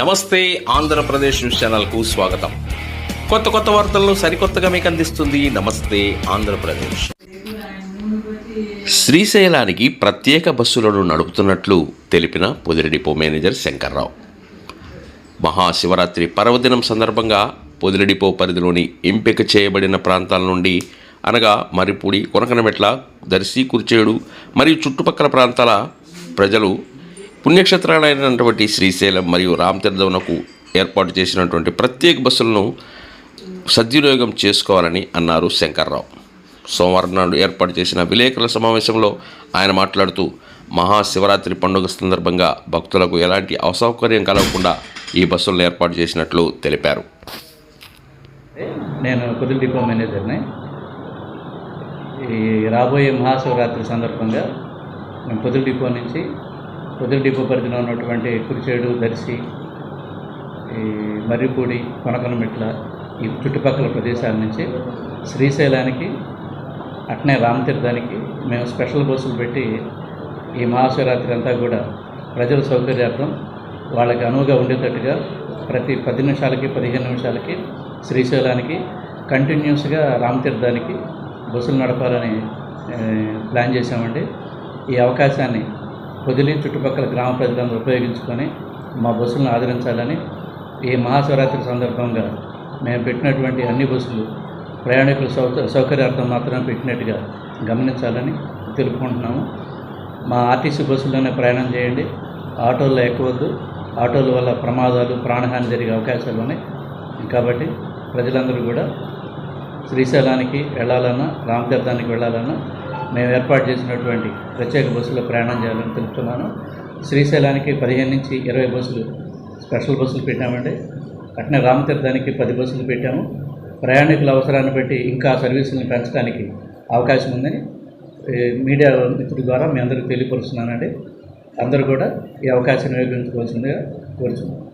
నమస్తే ఆంధ్రప్రదేశ్ న్యూస్ ఛానల్కు స్వాగతం. కొత్త కొత్త వార్తలను సరికొత్తగా మీకు అందిస్తుంది నమస్తే ఆంధ్రప్రదేశ్. శ్రీశైలానికి ప్రత్యేక బస్సులను నడుపుతున్నట్లు తెలిపిన పొదిరి డిపో మేనేజర్ శంకర్రావు. మహాశివరాత్రి పర్వదినం సందర్భంగా పొదిలి డిపో పరిధిలోని ఎంపిక చేయబడిన ప్రాంతాల నుండి అనగా మరిపూడి కొనకనమెట్ల దర్శి కుర్చేడు మరియు చుట్టుపక్కల ప్రాంతాల ప్రజలు పుణ్యక్షేత్రాలైనటువంటి శ్రీశైలం మరియు రామతీర్థమునకు ఏర్పాటు చేసినటువంటి ప్రత్యేక బస్సులను సద్వినియోగం చేసుకోవాలని అన్నారు శంకర్రావు. సోమవారం నాడు ఏర్పాటు చేసిన విలేకరుల సమావేశంలో ఆయన మాట్లాడుతూ మహాశివరాత్రి పండుగ సందర్భంగా భక్తులకు ఎలాంటి అసౌకర్యం కలగకుండా ఈ బస్సులను ఏర్పాటు చేసినట్లు తెలిపారు. నేను కుదురు డిపో మేనేజర్ని. ఈ రాబోయే మహాశివరాత్రి సందర్భంగా మేము కుదురు డిపో నుంచి కుదురు డిపో పరిధిలో ఉన్నటువంటి కురిచేడు దర్శి ఈ మర్రిపూడి కొనకనమిట్ల ఈ చుట్టుపక్కల ప్రదేశాల నుంచి శ్రీశైలానికి అట్నే రామతీర్థానికి మేము స్పెషల్ బస్సులు పెట్టి ఈ మహాశివరాత్రి అంతా కూడా ప్రజల సౌకర్యార్థం వాళ్ళకి అనువుగా ఉండేటట్టుగా ప్రతి పది నిమిషాలకి పదిహేను నిమిషాలకి శ్రీశైలానికి కంటిన్యూస్గా రామతీర్థానికి బస్సులు నడపాలని ప్లాన్ చేశామండి. ఈ అవకాశాన్ని పొదిలి చుట్టుపక్కల గ్రామ ప్రజలందరూ ఉపయోగించుకొని మా బస్సులను ఆదరించాలని ఈ మహాశివరాత్రి సందర్భంగా మేము పెట్టినటువంటి అన్ని బస్సులు ప్రయాణికుల సౌ సౌకర్యార్థం మాత్రమే పెట్టినట్టుగా గమనించాలని తెలుపుకుంటున్నాము. మా ఆర్టీసీ బస్సుల్లోనే ప్రయాణం చేయండి. ఆటోల్లో ఎక్కవద్దు. ఆటోల వల్ల ప్రమాదాలు ప్రాణహాని జరిగే అవకాశాలు ఉన్నాయి. కాబట్టి ప్రజలందరూ కూడా శ్రీశైలానికి వెళ్ళాలన్నా రామతీర్థానికి వెళ్ళాలన్నా మేము ఏర్పాటు చేసినటువంటి ప్రత్యేక బస్సులో ప్రయాణం చేయాలని తెలుపుతున్నాను. శ్రీశైలానికి పదిహేను నుంచి ఇరవై బస్సులు స్పెషల్ బస్సులు పెట్టామండి. అట్నే రామతీర్థానికి పది బస్సులు పెట్టాము. ప్రయాణికుల అవసరాన్ని బట్టి ఇంకా సర్వీసులను పెంచడానికి అవకాశం ఉందని మీడియా మిత్రుల ద్వారా మీ అందరికీ తెలియపరుస్తున్నానండి. అందరూ కూడా ఈ అవకాశాన్ని ఉపయోగించుకోవాల్సిందిగా కోరుచున్నాను.